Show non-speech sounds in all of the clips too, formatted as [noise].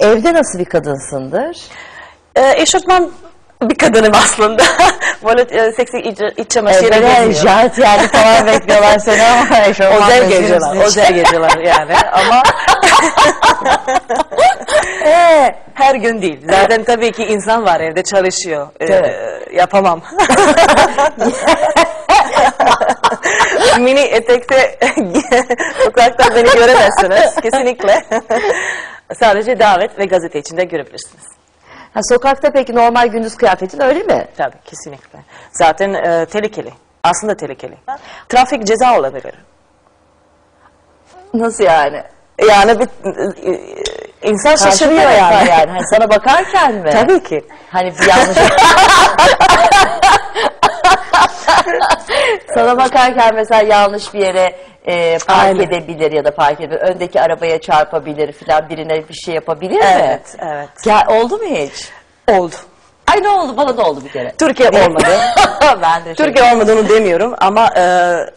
Evde nasıl bir kadınsındır? Ee, eşofman bir kadınım aslında. [laughs] Böyle seksi iç, iç çamaşırıyla Evde geziyorum. jart yani falan bekliyorlar seni ama [laughs] eşofman Özel geceler, özel geceler yani ama [laughs] Ee, her gün değil. Zaten tabii ki insan var evde çalışıyor. Ee, Evet. yapamam. Mini etekte sokakta beni göremezsiniz kesinlikle. Sadece davet ve gazete içinde görebilirsiniz. ha, sokakta peki normal gündüz kıyafetin öyle mi? Tabii kesinlikle. Zaten e, tehlikeli. Aslında tehlikeli. Trafik ceza olabilir. Nasıl yani? Yani bir, e, insan Karşı şaşırıyor tarafta yani. yani. Hani sana bakarken mi? Tabii ki. Hani bir yanlış... [laughs] sana bakarken mesela yanlış bir yere e, park Aynen. edebilir ya da park edebilir. Öndeki arabaya çarpabilir filan birine bir şey yapabilir mi? Evet, evet. Ya, oldu mu hiç? Oldu. Ay ne oldu? Bana da oldu bir kere. Türkiye olmadı. [laughs] ben de şey- [laughs] Türkiye olmadığını demiyorum ama e,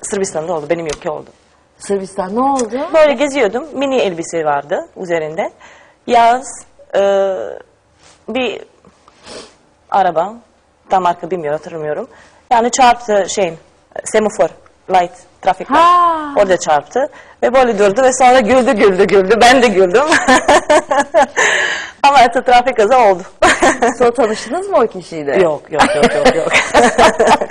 Sırbistan'da oldu. Benim ülke oldu. Sırbistan ne oldu? Böyle geziyordum. Mini elbise vardı üzerinde. Yaz e, bir araba tam marka bilmiyorum hatırlamıyorum. Yani çarptı şeyin semafor light trafik. Ha. Orada çarptı ve böyle durdu ve sonra güldü güldü güldü. Ben de güldüm. [laughs] Ama artık trafik kaza oldu. Sonra tanıştınız mı o kişiyle? yok yok yok yok yok. [laughs]